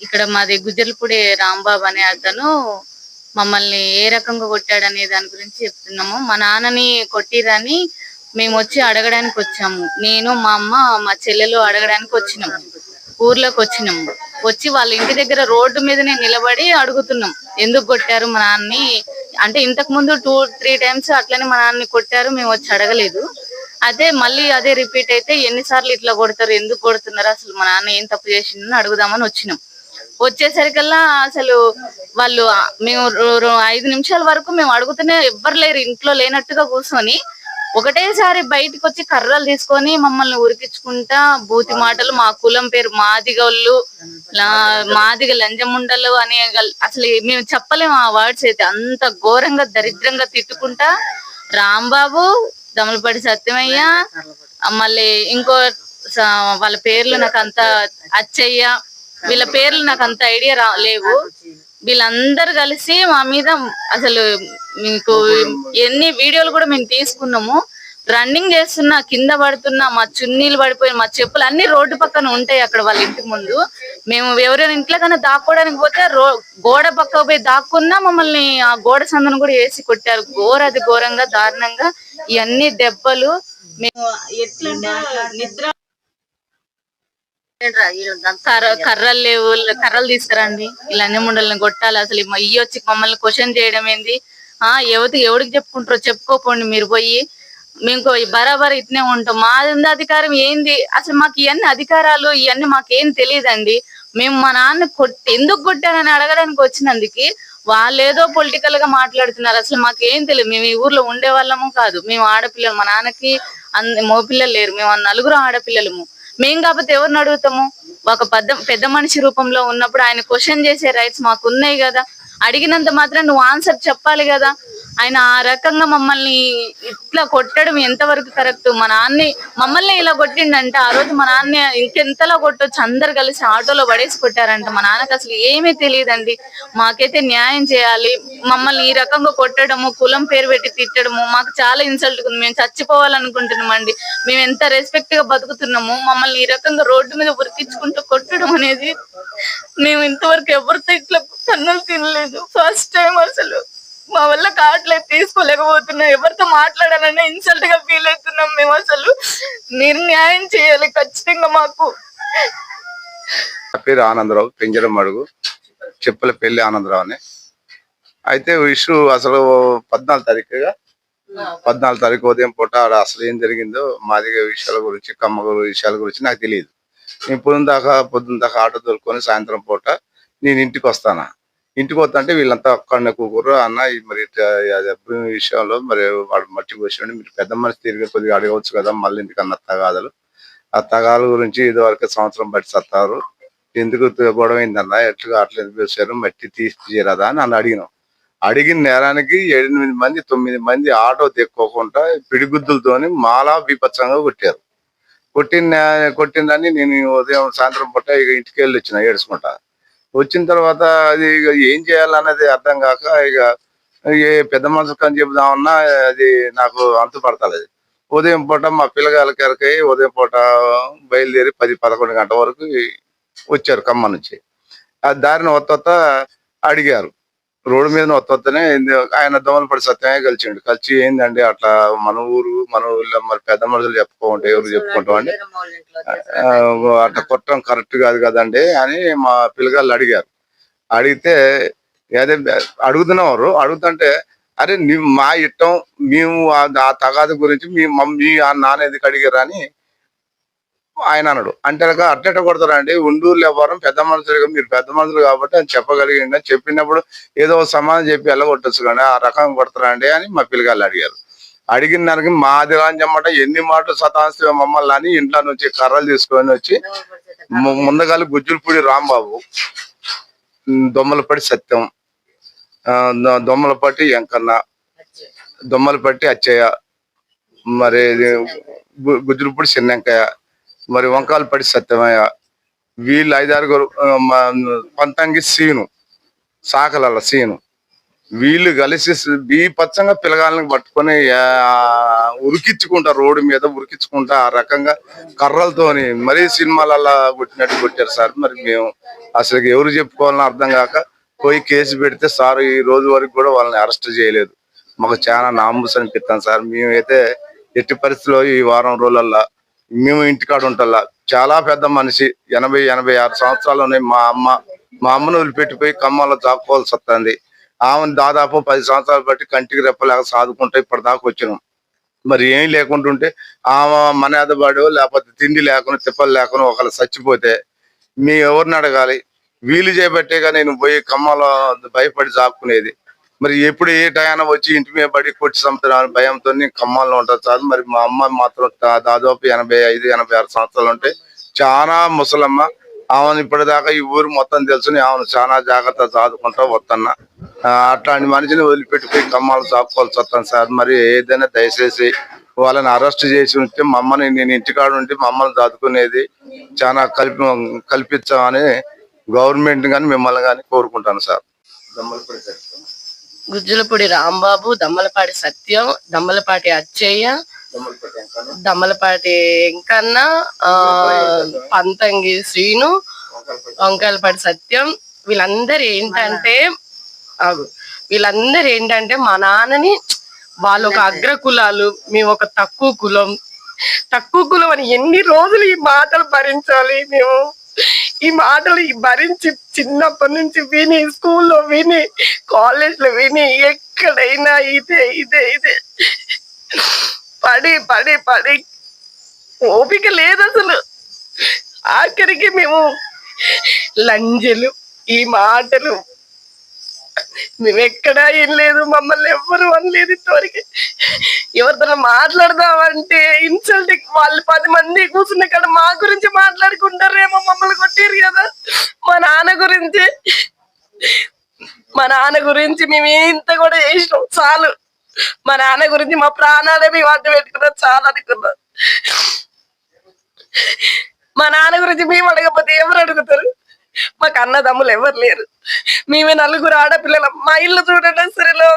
ఇక్కడ మాది గుజ్జలపూడి రాంబాబు అనే అతను మమ్మల్ని ఏ రకంగా కొట్టాడనే దాని గురించి చెప్తున్నాము. మా నాన్నని కొట్టిరని మేము వచ్చి అడగడానికి వచ్చాము. నేను మా అమ్మ మా చెల్లెలు అడగడానికి వచ్చినాము ఊర్లోకి వచ్చినాము వచ్చి వాళ్ళ ఇంటి దగ్గర రోడ్డు మీదనే నిలబడి అడుగుతున్నాం. ఎందుకు కొట్టారు మా నాన్నని? అంటే ఇంతకు ముందు టూ త్రీ టైమ్స్ అట్లనే మా నాన్నని కొట్టారు. మేము వచ్చి అడగలేదు. అదే మళ్ళీ అదే రిపీట్ అయితే ఎన్నిసార్లు ఇట్లా కొడతారు ఎందుకు కొడుతున్నారు? అసలు మా నాన్న ఏం తప్పు చేసిందని అడుగుదామని వచ్చినాం. వచ్చేసరికల్లా అసలు వాళ్ళు మేము ఐదు నిమిషాల వరకు మేము అడుగుతూనే ఎవ్వరు లేరు ఇంట్లో లేనట్టుగా కూర్చొని. ఒకటేసారి బయటకు వచ్చి కర్రలు తీసుకొని మమ్మల్ని ఉరికించుకుంటా బూతి మాటలు మా కులం పేరు మాదిగోళ్ళు మాదిగ లంజముండలు అనే అసలు మేము చెప్పలేము ఆ వర్డ్స్ అయితే. అంత ఘోరంగా దరిద్రంగా తిట్టుకుంటా రాంబాబు దమలపడి సత్యమయ్య మళ్ళీ ఇంకో వాళ్ళ పేర్లు నాకు అంత అచ్చయ్య వీళ్ళ పేర్లు నాకు అంత ఐడియా రా లేవు. వీళ్ళందరూ కలిసి మా మీద అసలు మీకు ఎన్ని వీడియోలు కూడా మేము తీసుకున్నాము. రన్నింగ్ చేస్తున్నా కింద పడుతున్నా మా చున్నీలు పడిపోయి మా చెప్పులు అన్ని రోడ్డు పక్కన ఉంటాయి అక్కడ వాళ్ళ ఇంటి ముందు. మేము ఎవరైనా ఇంట్లో కన్నా దాక్కోవడానికి పోతే రో గోడ పక్క పోయి దాక్కున్నా మమ్మల్ని ఆ గోడ సందను కూడా వేసి కొట్టారు. ఘోరది ఘోరంగా దారుణంగా. ఇవన్నీ దెబ్బలు. మేము ఎట్లా నిద్ర కర్రలు లేవు కర్రలు తీసుకురండి ఇలా ముండల్ని కొట్టాలి. అసలు ఈ ఇయ్యి వచ్చి మమ్మల్ని క్వశ్చన్ చేయడం ఏంది? ఆ ఎవరికి ఎవరికి చెప్పుకుంటారో చెప్పుకోపోండి మీరు పోయి. మేము బరాబర్ ఇట్నే ఉంటాం. మాది ఉంది అధికారం ఏంది? అసలు మాకు ఇవన్నీ అధికారాలు ఇవన్నీ మాకేం తెలియదండి. మేము మా నాన్న కొట్టి ఎందుకు కొట్టానని అడగడానికి వచ్చినందుకు వాళ్ళు ఏదో పొలిటికల్గా మాట్లాడుతున్నారు. అసలు మాకు ఏం తెలియదు. మేము ఈ ఊర్లో ఉండే వాళ్ళము కాదు. మేము ఆడపిల్లలు. మా నాన్నకి అన్ని మగపిల్లలు లేరు. మేము నలుగురు ఆడపిల్లలము. మేం కాకపోతే ఎవరిని అడుగుతాము? ఒక పెద్ద పెద్ద మనిషి రూపంలో ఉన్నప్పుడు ఆయన క్వశ్చన్ చేసే రైట్స్ మాకు ఉన్నాయి కదా. అడిగినంత మాత్రం నువ్వు ఆన్సర్ చెప్పాలి కదా. ఆయన ఆ రకంగా మమ్మల్ని ఇట్లా కొట్టడం ఎంతవరకు కరెక్ట్? మా నాన్న మమ్మల్ని ఇలా కొట్టిండంటే ఆ రోజు మా నాన్న ఇంకెంతలా కొట్టొచ్చు? అందరు కలిసి ఆటోలో పడేసి కొట్టారంట. మా నాన్నకి అసలు ఏమీ తెలియదండి. మాకైతే న్యాయం చేయాలి. మమ్మల్ని ఈ రకంగా కొట్టడము కులం పేరు పెట్టి తిట్టడము మాకు చాలా ఇన్సల్ట్ ఉంది. మేము చచ్చిపోవాలనుకుంటున్నామండి. మేము ఎంత రెస్పెక్ట్గా బతుకుతున్నాము మమ్మల్ని ఈ రకంగా రోడ్డు మీద ఉరికించుకుంటూ కొట్టడం అనేది మేము ఇంతవరకు ఎవరితో ఇట్లా కన్నులు తినలేదు. ఫస్ట్ టైం అసలు. మా వల్ల కావట్లేదు తీసుకోలేకపోతున్నాం. ఎవరితో మాట్లాడాలన్నా ఇన్సల్ట్గా ఫీల్ అవుతున్నాం మేము అసలు. మీరు న్యాయం చేయాలి ఖచ్చితంగా మాకు. నా పేరు ఆనందరావు. పెంచడం అడుగు. చెప్పుల పెళ్ళి ఆనందరావు అని. అయితే ఇష్యూ అసలు పద్నాలుగు తారీఖుగా. పద్నాలుగు తారీఖు ఉదయం పూట ఆడ అసలు ఏం జరిగిందో మాదిగ విషయాల గురించి కమ్మ విషయాల గురించి నాకు తెలియదు. నేను పొద్దున దాకా పొద్దున దాకా ఆటో దొరుకుని సాయంత్రం పూట నేను ఇంటికి వస్తానా? ఇంటికి వస్తుంటే వీళ్ళంతా అక్కడనే కూకురు అన్న ఇది మరి విషయంలో మరి వాడు మట్టి మీరు పెద్ద మనిషి తిరిగి కొద్దిగా అడగవచ్చు కదా మళ్ళీ ఇంటికన్నా తగాదలు ఆ తగాల గురించి ఇది వరకు సంవత్సరం బట్టి సత్తారు. ఎందుకు త- గొడవ అయిందన్న ఎట్లా అట్లా ఎందుకు వేశారు మట్టి తీసి తీయరాదా అని నన్ను అడిగినాం. అడిగిన నేరానికి ఎనిమిది మంది తొమ్మిది మంది ఆటో తెక్కోకుండా పిడిగుద్దులతోని మాలా బీపచ్చంగా కొట్టారు. కొట్టిన కొట్టిందని నేను ఉదయం సాయంత్రం పూట ఇక ఇంటికి వెళ్ళి వచ్చిన ఏడుచుకుంటా. వచ్చిన తర్వాత అది ఇక ఏం చేయాలన్నది అర్థం కాక ఇక ఏ పెద్ద మనుషులు అని చెబుదామన్నా అది నాకు అంతుపడతలేదు. ఉదయం పూట మా పిల్లగాళ్ళ కరకై ఉదయం పూట బయలుదేరి పది పదకొండు గంటల వరకు వచ్చారు ఖమ్మం నుంచి. ఆ దారిని వత్త అడిగారు. రోడ్డు మీద వత్తనే ఆయన దోమలపడి సత్యమే కలిసిండు కలిసి ఏందండి అట్లా మన ఊరు మన ఊర్లో మరి పెద్ద మనుషులు చెప్పుకోమంటే ఎవరు చెప్పుకుంటాం అండి ఆ, అట్లా కొట్టడం కరెక్ట్ కాదు కదండి అని మా పిల్లగాళ్ళు అడిగారు. అడిగితే అదే అడుగుతున్నవారు అడుగుతుంటే అరే మా ఇట్టం మేము ఆ- ఆ తగాద గురించి మీ మమ్మీ ఆ నాన్న ఎందుకు అడిగారు అని ఆయన అన్నాడు అంటే అట్లెట కొడతారండి. ఉండూరు వ్యవహారం పెద్ద మనుషులు మీరు పెద్ద మనుషులు కాబట్టి అని చెప్పగలిగిండి. అని చెప్పినప్పుడు ఏదో ఒక సమాధానం చెప్పి వెళ్ళగొట్టచ్చు కానీ ఆ రకం కొడతారండి అని మా పిల్లగాళ్ళు అడిగారు. అడిగిన దానికి మాది రాంజమ్మట ఎన్ని మాటలు సతాంశ మమ్మల్ని అని ఇంట్లో నుంచి కర్రలు తీసుకొని వచ్చి ముందగాలి గుజ్జులపూడి రాంబాబు ఉమ్, దొమ్మలపడి సత్యం ఆ, దొమ్మలపట్టి వెంకన్న దొమ్మలపట్టి అచ్చయ్య మరి ఇది గుజ్జులపూడి చిన్నంకయ్య మరి వంకాలపడి సత్యమయ్య వీళ్ళు ఐదారుగురు పంతంగి సీను సాకలల సీను. వీళ్ళు కలిసి బీపచ్చంగా పిల్లగాళ్ళని పట్టుకొని ఉరికించుకుంటా రోడ్డు మీద ఉరికించుకుంటా ఆ రకంగా కర్రలతోని మరీ సినిమాలల్లా కొట్టినట్టు కొట్టారు సార్. మరి మేము అసలు ఎవరు చెప్పుకోవాలని అర్థం కాక పోయి కేసు పెడితే సార్ ఈ రోజు వరకు కూడా వాళ్ళని అరెస్ట్ చేయలేదు. మాకు చాలా నామూస్ అనిపిస్తాం సార్. మేమైతే ఎట్టి పరిస్థితిలో ఈ వారం రోజులల్లా మేము ఇంటికాడ ఉంటల్లా. చాలా పెద్ద మనిషి ఎనభై ఎనభై ఆరు సంవత్సరాలు మా అమ్మ మా అమ్మను వదిలిపెట్టిపోయి ఖమ్మంలో దాక్కోవాల్సి వస్తుంది ఆమెను దాదాపు పది సంవత్సరాలు బట్టి కంటికి రెప్పలేక సాదుకుంటూ ఇప్పటిదాకా వచ్చినాం. మరి ఏం లేకుంటుంటే ఆమె మన లేకపోతే తిండి లేకుండా తిప్పలు లేకుండా ఒకళ్ళు చచ్చిపోతే మీ ఎవరిని అడగాలి? వీలు చేయబట్టేగా నేను పోయి ఖమ్మంలో భయపడి చాపుకునేది మరి ఎప్పుడు ఏ టయాన వచ్చి ఇంటి మీద పడి కొట్టి చంపుతున్నా భయంతో నేను ఉంటారు చాలు. సార్ మరి మా అమ్మ మాత్రం దాదాపు ఎనభై ఐదు ఎనభై ఆరు సంవత్సరాలు ఉంటాయి చాలా ముసలమ్మ. ఆమెను ఇప్పటిదాకా ఈ ఊరు మొత్తం తెలుసుని ఆమెను చాలా జాగ్రత్త చదువుకుంటా వస్తున్నా అట్లాంటి మనిషిని వదిలిపెట్టిపోయి కమ్మాలు చాపుకోవాల్సి వస్తాను సార్. మరి ఏదైనా దయచేసి వాళ్ళని అరెస్ట్ చేసి ఉంటే మమ్మల్ని నేను ఇంటికాడ ఉంటే మమ్మల్ని చదువుకునేది చాలా కల్పి కల్పించామని గవర్నమెంట్ కానీ మిమ్మల్ని కానీ కోరుకుంటాను సార్. గుజ్జులపూడి రాంబాబు దమ్మలపాటి సత్యం దమ్మలపాటి అచ్చయ్య దమ్మలపాటి వెంకన్న ఆ పంతంగి శ్రీను వంకాయలపాటి సత్యం. వీళ్ళందరూ ఏంటంటే వీళ్ళందరు వీళ్ళందరూ ఏంటంటే మా నాన్నని వాళ్ళు ఒక అగ్ర కులాలు మేము ఒక తక్కువ కులం. తక్కువ కులం అని ఎన్ని రోజులు ఈ మాటలు భరించాలి మేము? ఈ మాటలు భరించి చిన్నప్పటి నుంచి విని స్కూల్లో విని కాలేజ్లో విని ఎక్కడైనా ఇదే ఇదే ఇదే. పడి పడి పడి. ఓపిక లేదు అసలు ఆఖరికి మేము లంజలు ఈ మాటలు మేమెక్కడా ఏం లేదు మమ్మల్ని ఎవ్వరు అనలేదు ఇంతవరకు ఎవరితో మాట్లాడదామంటే ఇన్సల్ట్ వాళ్ళు పది మంది కూర్చున్న కాడ మా గురించి మాట్లాడుకుంటారేమో మమ్మల్ని కొట్టారు కదా. మా నాన్న గురించి మా నాన్న గురించి మేము ఇంత కూడా చేసినాం చాలు. మా నాన్న గురించి మా ప్రాణాలే మేము అడ్డు పెట్టుకున్నాం చాలా అనుకున్నాం. మా నాన్న గురించి మేము అడగకపోతే ఎవరు అడుగుతారు? మాకు అన్నదమ్ములు ఎవరు లేరు. మేమే నలుగురు ఆడపిల్లలం. మా ఇల్లు చూడడం సరేలో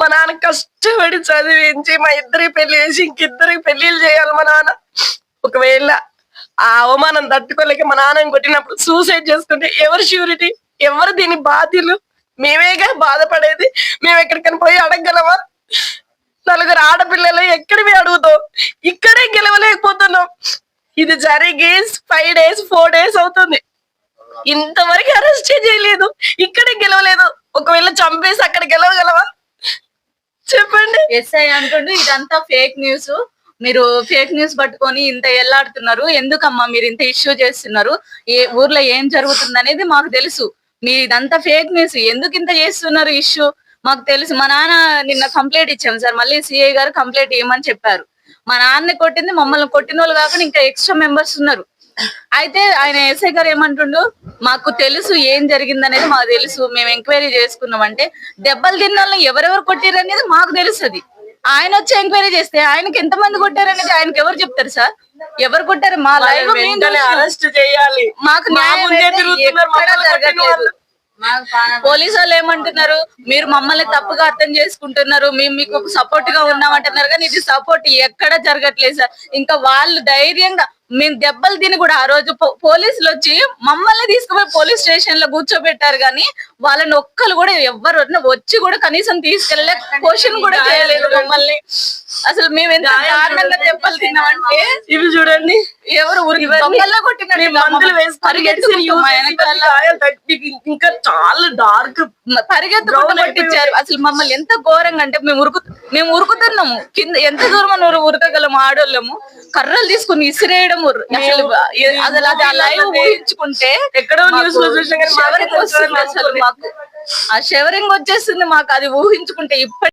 మా నాన్న కష్టపడి చదివించి మా ఇద్దరికి పెళ్ళి చేసి ఇంకిద్దరికి పెళ్ళిళ్ళు చేయాలి మా నాన్న. ఒకవేళ ఆ అవమానం తట్టుకోలేక మా నాన్నని కొట్టినప్పుడు సూసైడ్ చేసుకుంటే ఎవరు ష్యూరిటీ ఎవరు దీని బాధ్యులు? మేమేగా బాధపడేది? మేము ఎక్కడికైనా పోయి అడగగలమా? నలుగురు ఆడపిల్లలు ఎక్కడివి అడుగుతాం ఇక్కడే గెలవలేకపోతున్నాం. ఇది జరిగి ఫైవ్ డేస్ ఫోర్ డేస్ అవుతుంది. ఇంతవరకు అరెస్ట్ చేయలేదు. ఇక్కడే గెలవలేదు. ఒకవేళ చంపేసి అక్కడ గెలవగలవా? చెప్పండి. ఎస్ఐ అనుకోండి ఇదంతా ఫేక్ న్యూస్ మీరు ఫేక్ న్యూస్ పట్టుకొని ఇంత ఎల్లాడుతున్నారు. ఎందుకమ్మా మీరు ఇంత ఇష్యూ చేస్తున్నారు? ఏ ఊర్లో ఏం జరుగుతుంది అనేది మాకు తెలుసు. మీ ఇదంతా ఫేక్ న్యూస్ ఎందుకు ఇంత చేస్తున్నారు ఇష్యూ మాకు తెలుసు. మా నాన్న నిన్న కంప్లైంట్ ఇచ్చాం సార్. మళ్ళీ సిఐ గారు కంప్లైంట్ ఇవ్వమని చెప్పారు. మా నాన్న కొట్టింది మమ్మల్ని కొట్టిన వాళ్ళు కాకుండా ఇంకా ఎక్స్ట్రా మెంబర్స్ ఉన్నారు. అయితే ఆయన ఎస్ఐ గారు ఏమంటుండు? మాకు తెలుసు ఏం జరిగింది అనేది మాకు తెలుసు. మేము ఎంక్వైరీ చేసుకున్నాం. అంటే దెబ్బలు తిన్న వాళ్ళని ఎవరెవరు కొట్టారు అనేది మాకు తెలుస్తుంది. ఆయన వచ్చి ఎంక్వైరీ చేస్తే ఆయనకి ఎంత మంది కొట్టారు అనేది ఆయనకి ఎవరు చెప్తారు సార్? ఎవరు కొట్టారు? మా లైవ్ వెంటనే అరెస్ట్ చేయాలి. మాకు న్యాయం జరగట్లేదు. పోలీసు వాళ్ళు ఏమంటున్నారు? మీరు మమ్మల్ని తప్పుగా అర్థం చేసుకుంటున్నారు. మేము మీకు సపోర్ట్గా ఉన్నామంటున్నారు కానీ ఇది సపోర్ట్ ఎక్కడ జరగట్లేదు సార్. ఇంకా వాళ్ళు ధైర్యంగా మేము దెబ్బలు తిని కూడా ఆ రోజు పో- పోలీసులు వచ్చి మమ్మల్ని తీసుకుపోయి పోలీస్ స్టేషన్లో కూర్చోబెట్టారు కానీ వాళ్ళని ఒక్కరు కూడా ఎవ్వరు వచ్చి కూడా కనీసం తీసుకెళ్ళే క్వశ్చన్ కూడా చేయలేదు మమ్మల్ని. అసలు మేము ఎంత దారుణంగా దెబ్బలు తిన్నామంటే ఇవి చూడండి. ఎవరు ఇంకా చాలా డార్క్ పరిగెత్తుకుంటూ అసలు మమ్మల్ని ఎంత ఘోరంగా అంటే మేము ఉరుకు మేము ఉరుకుతున్నాము. కింద ఎంత దూరం అని ఉరు- ఉరకగలము ఆడోళ్ళము? కర్రలు తీసుకుని ఇసిరేయడం అసలు అసలు అది లైవ్ ఊహించుకుంటే ఎక్కడో న్యూస్లో చూసాం అసలు మాకు. ఆ షవరింగ్ వచ్చేస్తుంది మాకు. అది ఊహించుకుంటే ఇప్పటి